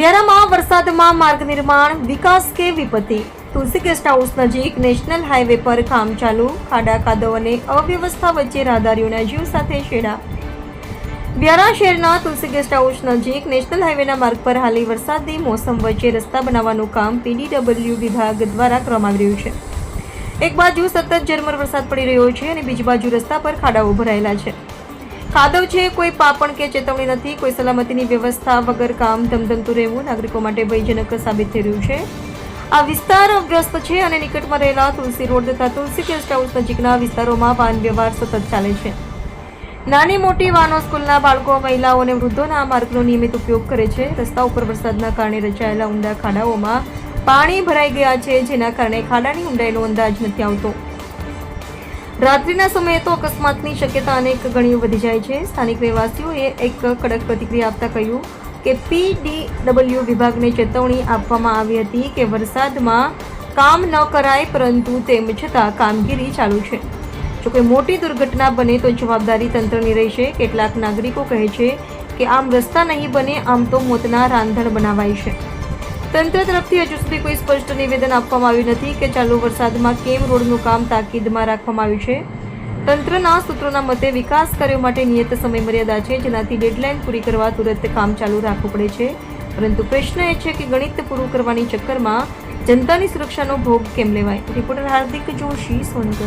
સુરતમાં વરસાદમાં માર્ગ નિર્માણ, વિકાસ કે વિપત્તિ? તુલસી ગેસ્ટ હાઉસ નજીક નેશનલ હાઈવે પર કામ ચાલુ. ખાડા કાદવ અને અવ્યવસ્થા વચ્ચે રાહદારીઓના જીવ સાથે છેડા. વ્યારા શહેરના તુલસી ગેસ્ટ હાઉસ નજીક નેશનલ હાઈવેના માર્ગ પર હાલી વરસાદની મોસમ વચ્ચે રસ્તા બનાવવાનું કામ પીડીડબલ્યુ વિભાગ દ્વારા કરવામાં આવી રહ્યું છે. એક બાજુ સતત ઝરમર વરસાદ પડી રહ્યો છે અને બીજી બાજુ રસ્તા પર ખાડાઓ ભરાયેલા છે. કાદવ છે, કોઈ પાપણ કે ચેતવણી નથી, કોઈ સલામતીની વ્યવસ્થા વગર કામ ધમધમતું રહેવું નાગરિકો માટે ભયજનક સાબિત થઈ રહ્યું છે. આ વિસ્તાર વ્યસ્ત છે અને નિકટમાં રહેલા તુલસી રોડ તથા તુલસી ગેસ્ટ હાઉસ નજીકના વિસ્તારોમાં વાહન વ્યવહાર સતત ચાલે છે. નાની મોટી વાહનો સ્કૂલના બાળકો, મહિલાઓ અને વૃદ્ધોના આ માર્ગનો નિયમિત ઉપયોગ કરે છે. રસ્તા ઉપર વરસાદના કારણે રચાયેલા ઊંડા ખાડાઓમાં પાણી ભરાઈ ગયા છે, જેના કારણે ખાડાની ઊંડાઈનો અંદાજ નથી આવતો. રાત્રિના સમયે તો અકસ્માતની શક્યતા અનેક ગણી વધી જાય છે. સ્થાનિક રહેવાસીઓએ એક કડક પ્રતિક્રિયા આપતા કહ્યું કે પીડીડબલ્યુ વિભાગને ચેતવણી આપવામાં આવી હતી કે વરસાદમાં કામ ન કરાય, પરંતુ તેમ છતાં કામગીરી ચાલુ છે. જો કોઈ મોટી દુર્ઘટના બને તો જવાબદારી તંત્રની રહેશે. કેટલાક નાગરિકો કહે છે કે આમ રસ્તા નહીં બને, આમ તો મોતના રાંધણ બનાવાય છે. તંત્ર તરફથી હજુ સુધી કોઈ સ્પષ્ટ નિવેદન આપવામાં આવ્યું નથી કે ચાલુ વરસાદમાં કેમ રોડનું કામ તાકીદમાં રાખવામાં આવ્યું છે. તંત્રના સૂત્રોના મતે વિકાસ કાર્યો માટે નિયત સમયમર્યાદા છે, જેનાથી ડેડલાઇન પૂરી કરવા તુરંત કામ ચાલુ રાખવું પડે છે. પરંતુ પ્રશ્ન એ છે કે ગણિત પૂરું કરવાની ચક્કરમાં જનતાની સુરક્ષાનો ભોગ કેમ લેવાય? રિપોર્ટર હાર્દિક જોશી, સોનગઢ.